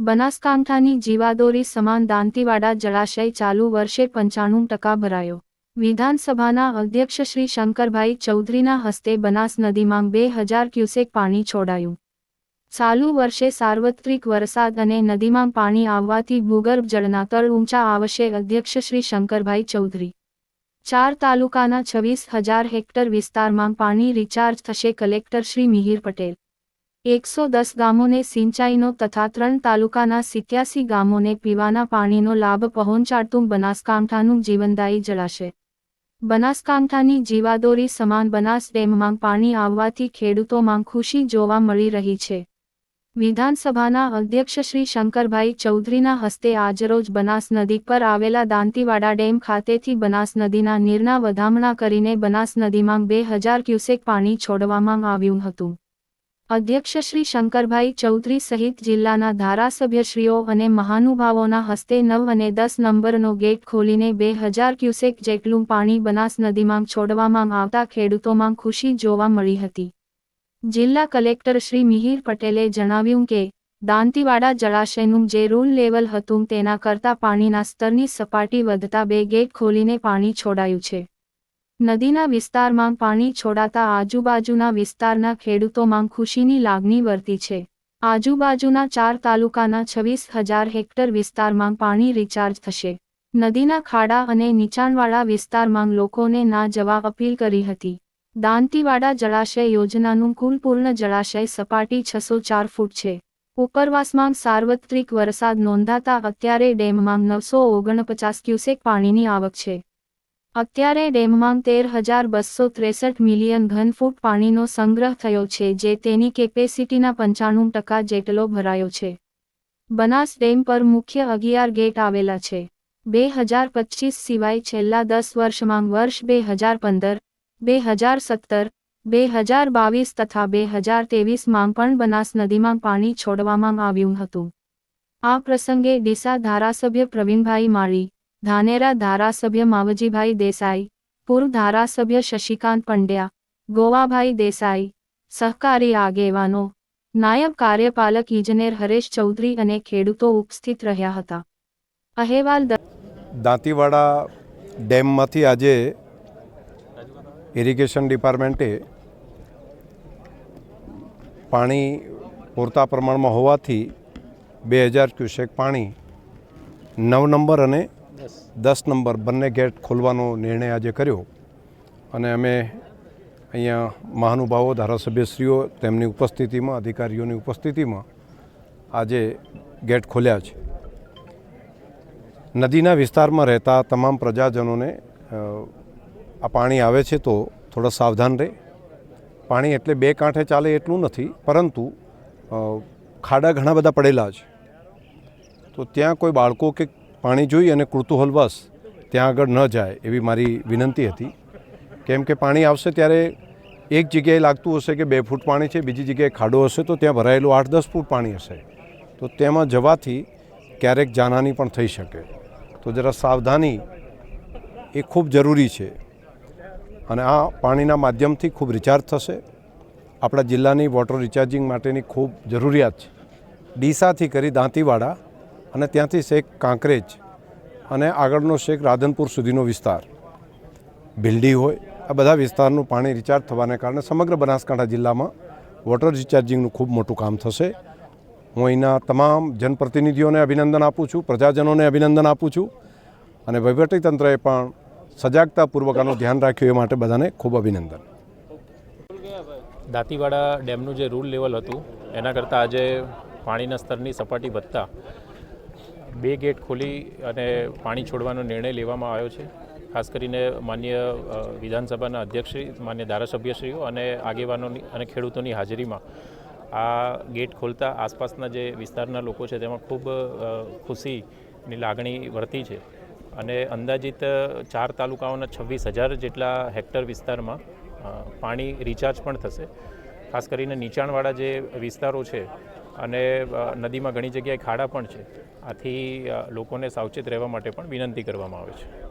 બનાસકાંઠાની જીવાદોરી સમાન દાંતીવાડા જળાશય ચાલુ વર્ષે પંચાણું ટકા ભરાયો. વિધાનસભાના અધ્યક્ષ શ્રી શંકરભાઈ ચૌધરીના હસ્તે બનાસ નદીમાં બે હજાર ક્યુસેક પાણી છોડાયું. ચાલુ વર્ષે સાર્વત્રિક વરસાદ અને નદીમાં પાણી આવવાથી ભૂગર્ભ જળના તળ ઊંચા આવશે અધ્યક્ષ શ્રી શંકરભાઈ ચૌધરી. ચાર તાલુકાના છવ્વીસ હજાર હેક્ટર વિસ્તારમાં પાણી રિચાર્જ થશે કલેક્ટર શ્રી મિહિર પટેલ. એકસો દસ ગામોને સિંચાઈનો તથા ત્રણ તાલુકાના સિત્યાસી ગામોને પીવાના પાણીનો લાભ પહોંચાડતું બનાસકાંઠાનું જીવનદાયી જળાશે બનાસકાંઠાની જીવાદોરી સમાન બનાસ ડેમમાં પાણી આવવાથી ખેડૂતોમાં ખુશી જોવા મળી રહી છે. વિધાનસભાના અધ્યક્ષ શ્રી શંકરભાઈ ચૌધરીના હસ્તે આજરોજ બનાસ નદી પર આવેલા દાંતીવાડા ડેમ ખાતેથી બનાસ નદીના નીરના વધામણા કરીને બનાસ નદીમાં બે હજાર ક્યુસેક પાણી છોડવામાં આવ્યું હતું. અધ્યક્ષ શ્રી શંકરભાઈ ચૌધરી સહિત જિલ્લાના ધારાસભ્યશ્રીઓ અને મહાનુભાવોના હસ્તે નવ અને દસ નંબરનો ગેટ ખોલીને બે હજાર ક્યુસેક જેટલું પાણી બનાસ નદીમાં છોડવામાં આવતા ખેડૂતોમાં ખુશી જોવા મળી હતી. જિલ્લા કલેક્ટર શ્રી મિહિર પટેલે જણાવ્યું કે, દાંતીવાડા જળાશયનું જે રૂલ લેવલ હતું તેના કરતા પાણીના સ્તરની સપાટી વધતા બે ગેટ ખોલીને પાણી છોડાયું છે. નદીના વિસ્તારમાં પાણી છોડાતા આજુબાજુના વિસ્તારના ખેડૂતોમાં ખુશીની લાગણી વર્તી છે. આજુબાજુના ચાર તાલુકાના છવ્વીસ હજાર હેક્ટર વિસ્તારમાં પાણી રિચાર્જ થશે. નદીના ખાડા અને નીચાણવાળા વિસ્તારમાં લોકોને ના જવા અપીલ કરી હતી. દાંતીવાડા જળાશય યોજનાનું કુલ પૂર્ણ જળાશય સપાટી છસો ચાર ફૂટ છે. ઉપરવાસમાં સાર્વત્રિક વરસાદ નોંધાતા અત્યારે ડેમમાં નવસો ઓગણપચાસ ક્યુસેક પાણીની આવક છે. અત્યારે ડેમમાં તેર હજાર બસો ત્રેસઠ મિલિયન ઘનફૂટ પાણીનો સંગ્રહ થયો છે, જે તેની કેપેસિટીના પંચાણું ટકા જેટલો ભરાયો છે. બનાસ ડેમ પર મુખ્ય અગિયાર ગેટ આવેલા છે. બે હજાર પચીસ સિવાય છેલ્લા દસ વર્ષમાં વર્ષ બે હજાર પંદર, બે હજાર સત્તર, બે હજાર બાવીસ તથા બે હજાર તેવીસમાં પણ બનાસ નદીમાં પાણી છોડવામાં આવ્યું હતું. આ પ્રસંગે ડીસા ધારાસભ્ય પ્રવીણભાઈ માળી ધાનેરા ધારાસભ્ય માવજીભાઈ દેસાઈ, પૂર્વ ધારાસભ્ય શશિકાંત પંડ્યા, ગોવાભાઈ દેસાઈ, સહકારી આગેવાનો, નાયબ કાર્યપાલક ઇજનેર હરેશ ચૌધરી અને ખેડૂતો ઉપસ્થિત રહ્યા હતા. અહેવાલ દાંતીવાડા ડેમમાંથી આજે ઇરિગેશન ડિપાર્ટમેન્ટે પાણી પૂરતા પ્રમાણમાં હોવાથી બે હજાર ક્યુસેક પાણી નવ નંબર અને દસ. નંબર બંને ગેટ ખોલવાનો નિર્ણય આજે કર્યો અને અમે અહીંયા મહાનુભાવો, ધારાસભ્યશ્રીઓ, તેમની ઉપસ્થિતિમાં, અધિકારીઓની ઉપસ્થિતિમાં આજે ગેટ ખોલ્યા છે. નદીના વિસ્તારમાં રહેતા તમામ પ્રજાજનોને આ પાણી આવે છે તો થોડા સાવધાન રહે. પાણી એટલે બે કાંઠે ચાલે એટલું નથી, પરંતુ ખાડા ઘણા બધા પડેલા છે. તો ત્યાં કોઈ બાળકો કે પાણી જોઈ અને કુર્તુહલવશ ત્યાં આગળ ન જાય એવી મારી વિનંતી હતી. કેમ કે પાણી આવશે ત્યારે એક જગ્યાએ લાગતું હશે કે બે ફૂટ પાણી છે, બીજી જગ્યાએ ખાડો હશે, તો ત્યાં ભરાયેલું આઠ દસ ફૂટ પાણી હશે. તો તેમાં જવાથી ક્યારેક જાનહાની પણ થઈ શકે. તો જરા સાવધાની એ ખૂબ જરૂરી છે. અને આ પાણીના માધ્યમથી ખૂબ રિચાર્જ થશે. આપણા જિલ્લાની વોટર રિચાર્જિંગ માટેની ખૂબ જરૂરિયાત છે. ડીસાથી કરી દાંતીવાડા અને ત્યાંથી શેખ કાંકરેજ અને આગળનો શેખ રાધનપુર સુધીનો વિસ્તાર. ભીલડી હોય, આ બધા વિસ્તારનું પાણી રિચાર્જ થવાને કારણે સમગ્ર બનાસકાંઠા જિલ્લામાં વોટર રિચાર્જિંગનું ખૂબ મોટું કામ થશે. હું અહીંના તમામ જનપ્રતિનિધિઓને અભિનંદન આપું છું, પ્રજાજનોને અભિનંદન આપું છું અને વહીવટીતંત્રએ પણ સજાગતાપૂર્વક આનું ધ્યાન રાખ્યું એ માટે બધાને ખૂબ અભિનંદન. દાંતીવાડા ડેમનું જે રૂલ લેવલ હતું, એના કરતાં આજે પાણીના સ્તરની સપાટી વધતા બે ગેટ ખોલી અને પાણી છોડવાનો નિર્ણય લેવામાં આવ્યો છે. ખાસ કરીને માન્ય વિધાનસભાના અધ્યક્ષશ્રી, માન્ય ધારાસભ્યશ્રીઓ અને આગેવાનોની અને ખેડૂતોની હાજરીમાં આ ગેટ ખોલતા આસપાસના જે વિસ્તારના લોકો છે તેમાં ખૂબ ખુશીની લાગણી વર્તી છે. અને અંદાજિત ચાર તાલુકાઓના છવ્વીસ હજાર જેટલા હેક્ટર વિસ્તારમાં પાણી રિચાર્જ પણ થશે. ખાસ કરીને નીચાણવાળા જે વિસ્તારો છે અને નદીમાં ઘણી જગ્યાએ ખાડા પણ છે. આથી લોકોને સાવચેત રહેવા માટે પણ વિનંતી કરવામાં આવે છે.